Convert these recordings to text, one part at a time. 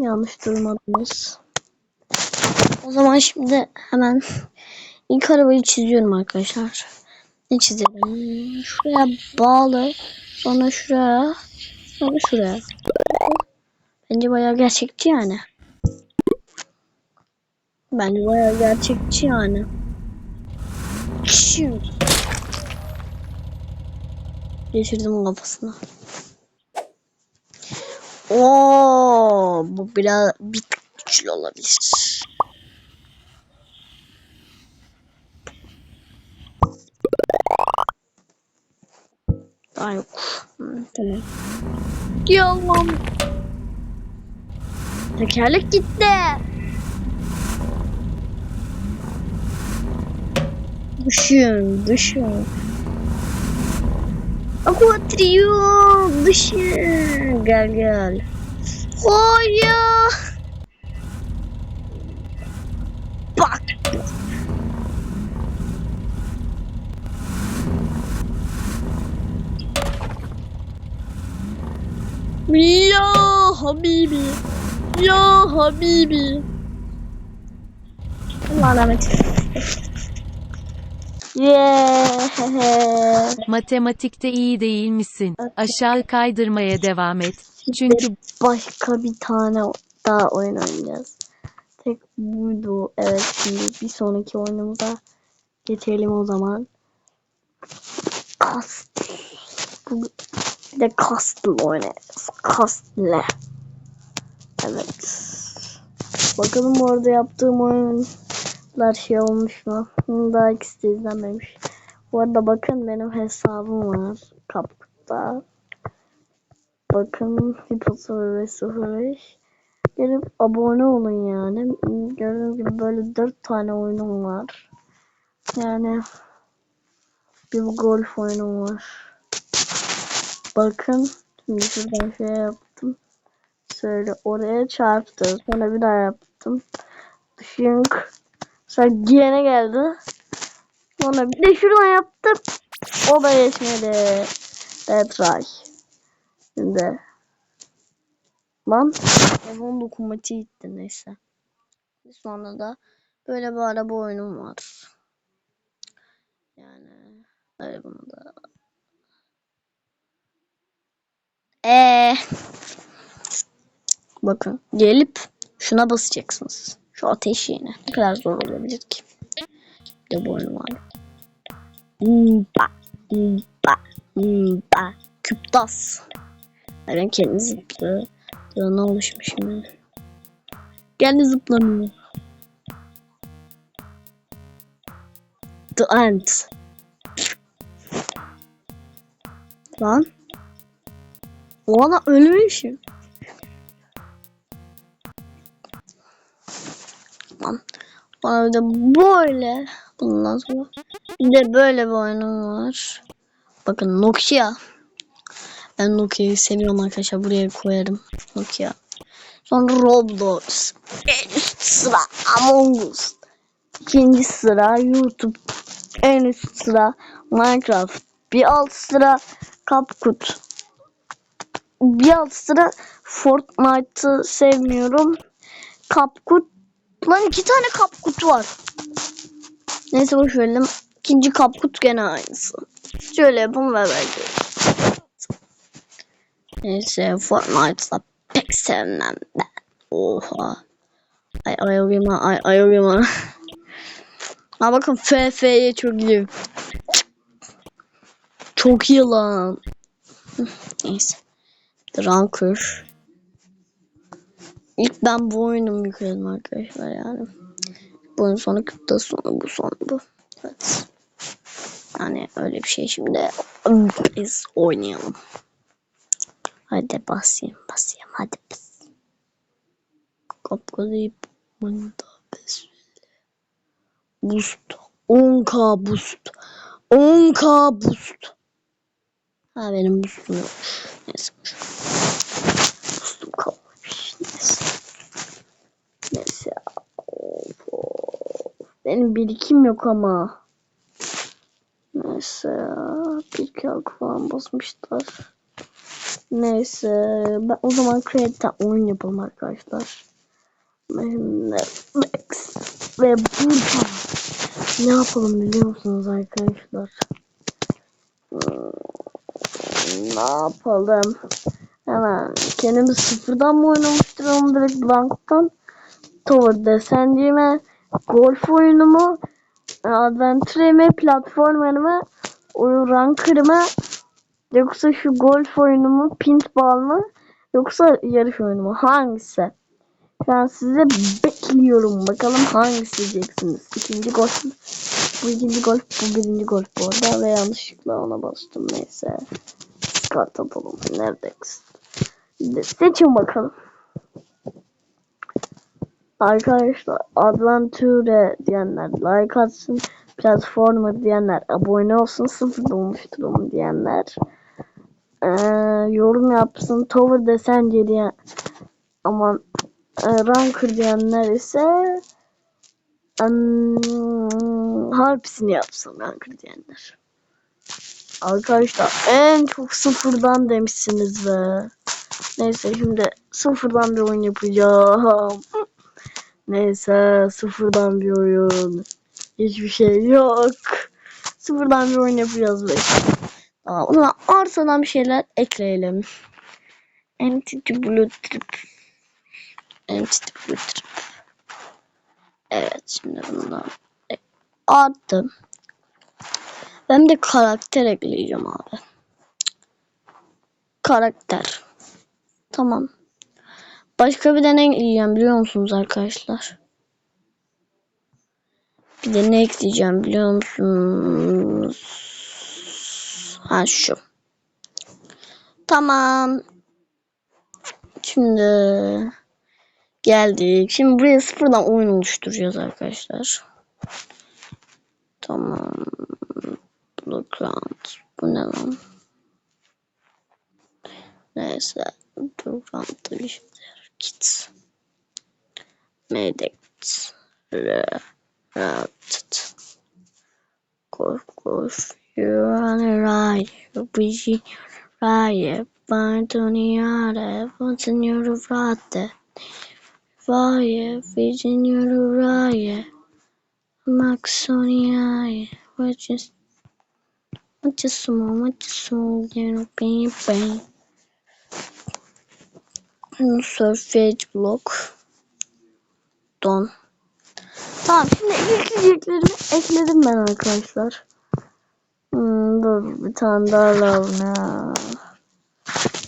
Yanlış duymadınız. O zaman şimdi hemen ilk arabayı çiziyorum arkadaşlar. Ne çizelim? Şuraya bağlı. Sonra şuraya. Sonra şuraya. Bence bayağı gerçekçi yani. Bence bayağı gerçekçi yani. Geçirdim kafasına. Oo, bu biraz bir güçlü olabilir. Daha yok. Hı, tamam. Yalan. Tekerlek gitti. Düşün, düşün. Aquatrio, düşün. Gel gel. Hayır. Bak. Ya Habibi. Ya Habibi. Allah rahmet eylesin. Yeah. Matematikte iyi değil misin? Aşağı kaydırmaya devam et. Çünkü başka bir tane daha oyun oynayacağız. Tek buydu. Evet şimdi bir sonraki oyunumuza geçelim o zaman. Bu bir de Castle oynayacağız. Castle. Evet. Bakalım bu arada yaptığım oyunlar şey olmuş mu? Daha ikisi de izlenmemiş. Bu arada bakın benim hesabım var. Kapta. Bakın Hipo 0505. Gelip abone olun yani. Gördüğünüz gibi böyle 4 tane oyunum var. Yani bir golf oyunum var. Bakın şimdi şuradan şey yaptım. Şöyle oraya çarptı. Sonra bir daha yaptım. Şınk. Sonra gene geldi. Sonra bir de şuradan yaptım. O da geçmedi. Right. Şimdi. Lan. Telefon dokunmatiği gitti neyse. Sonra da böyle bir araba oyunum var. Yani bunu da. Eee. Bakın gelip şuna basacaksınız. Şu ateş yine. Ne kadar zor olabilir ki? Bir de bu oyun var. Mba, mba, mba. Küptas. Ben kendi zıpladığına oluşmuşum yani. Kendi zıplamıyor. The End. Lan. O ana ölmüşüm. Bir de böyle. Bundan sonra. Bir de böyle bir oyunum var. Bakın Nokia. Ben Nokia'yı seviyorum arkadaşlar. Buraya koyarım. Nokia. Sonra Roblox. En üst sıra Among Us. İkinci sıra YouTube. En üst sıra Minecraft. Bir alt sıra CapCut. Bir alt sıra Fortnite'ı sevmiyorum. CapCut. Lan iki tane CapCut var. Neyse boş verelim. İkinci CapCut gene aynısı. Şöyle yapalım ve belki. Neyse Fortnite'da pek sevmem ben. Oha. Ay ay uyuma ay ay uyuma. Ha bakın FF'ye çok iyi. Çok iyi lan. Neyse. Drunker. İlk ben bu oyunu yükledim arkadaşlar yani. Bu oyun sonu kıpta sonu bu sonu bu. Evet. Yani öyle bir şey şimdi biz oynayalım. Hadi basayım basayım hadi bas. Kapkazıyıp bunda besmele. Boost. 10k boost. 10k boost. Ha benim boostum yok. Neyse. Boostum kalmamış. Neyse. Of, of. Benim birikim yok ama. Neyse. Bir kağıt falan basmışlar. Neyse ben o zaman Create'den oyun yapalım arkadaşlar. Max ve burada ne yapalım biliyor musunuz arkadaşlar? Hmm, Ne yapalım? Hemen kendimiz sıfırdan mı oynamıştıralım direkt blanktan? Tower Descend'i mi? Golf oyunu mu? Adventure mi? Platformer mı? Oyun Ranker mı? Yoksa şu golf oyunu mu? Paintball mı? Yoksa yarış oyunu mu? Hangisi? Şu an size bekliyorum. Bakalım hangisi diyeceksiniz. İkinci golf. Bu ikinci golf. Bu birinci golf bu arada. Ve yanlışlıkla ona bastım. Neyse. Kart atalım. Neredesin? De seçin bakalım. Arkadaşlar Adventure diyenler like atsın. Platformer diyenler abone olsun. Sıfır olmuşturalım diyenler. Ee, yorum yapsın. Tower Descent diyen aman e, Ranker diyenler ise um, harpisini yapsın Ranker diyenler. Arkadaşlar en çok sıfırdan demişsiniz be. Neyse şimdi sıfırdan bir oyun yapacağım. Neyse sıfırdan bir oyun. Hiçbir şey yok. Sıfırdan bir oyun yapacağız be. Tamam, o zaman arsadan bir şeyler ekleyelim. Entity Blue Trip. Entity Blue Trip. Evet şimdi bundan e- attım. Ben de karakter ekleyeceğim abi. Karakter. Tamam. Başka bir de ne ekleyeceğim biliyor musunuz arkadaşlar? Bir de ne ekleyeceğim biliyor musunuz? Ha şu. Tamam. Şimdi geldik. Şimdi buraya sıfırdan oyun oluşturacağız arkadaşlar. Tamam. Background. Bu ne lan? Neyse. Background'da bir şey Kids. Benedict. Corcus. Uranaraya. Vigi. Raya. Pantoniada. Monsignor Vrata. Vaya. Virginia Raya. Maxoniaia. What just. What just small. What just small. You know, bang, bang. Surface block. Don. Tamam şimdi ekleyeceklerimi ekledim ben arkadaşlar. Hmm, dur bir tane daha lazım ya.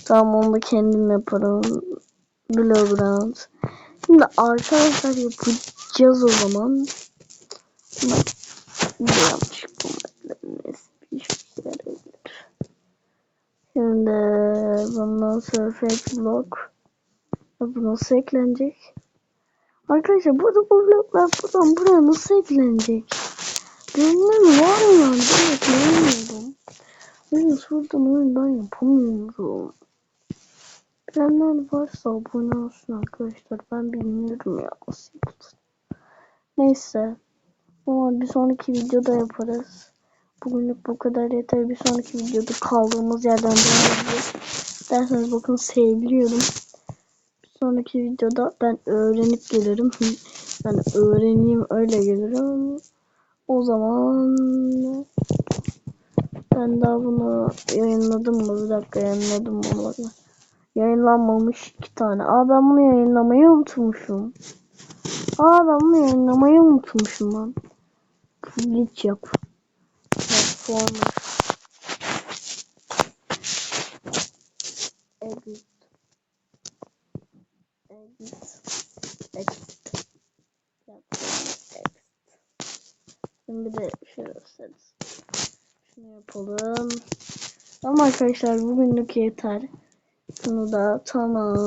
Tamam onu da kendim yaparım. Blowground. Şimdi arkadaşlar yapacağız o zaman. Bir yere gelir. Şimdi bundan surface block. Bu nasıl eklenecek? Arkadaşlar burada bu bloklar buradan buraya nasıl eklenecek? Benim var ya ben ekleyemiyorum. Ben şuradan oyundan yapamıyorum. Bilenler varsa abone olsun arkadaşlar. Ben bilmiyorum ya. Neyse. Ama bir sonraki videoda yaparız. Bugünlük bu kadar yeter. Bir sonraki videoda kaldığımız yerden devam edeceğiz. Derseniz bakın seviliyorum. Sonraki videoda ben öğrenip gelirim. ben öğreneyim öyle gelirim. O zaman ben daha bunu yayınladım mı? Bir dakika yayınladım mı? Yayınlanmamış iki tane. Aa ben bunu yayınlamayı unutmuşum. Aa ben bunu yayınlamayı unutmuşum lan. Glitch yap. Transformer. Edit. Text. Şimdi de şöyle gösteririz. Şunu yapalım. Ama arkadaşlar bugünlük yeter. Şunu da tamam.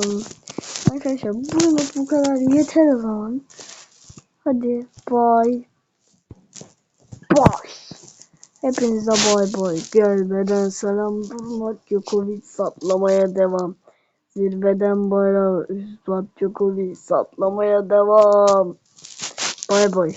Arkadaşlar bugünlük bu kadar yeter o zaman. Hadi bye. Bye. Hepinize bay bay. Gelmeden selam durmak Djokovic satlamaya devam. Zirveden bayrağı Üstad Djokovic satlamaya devam. Bay bay.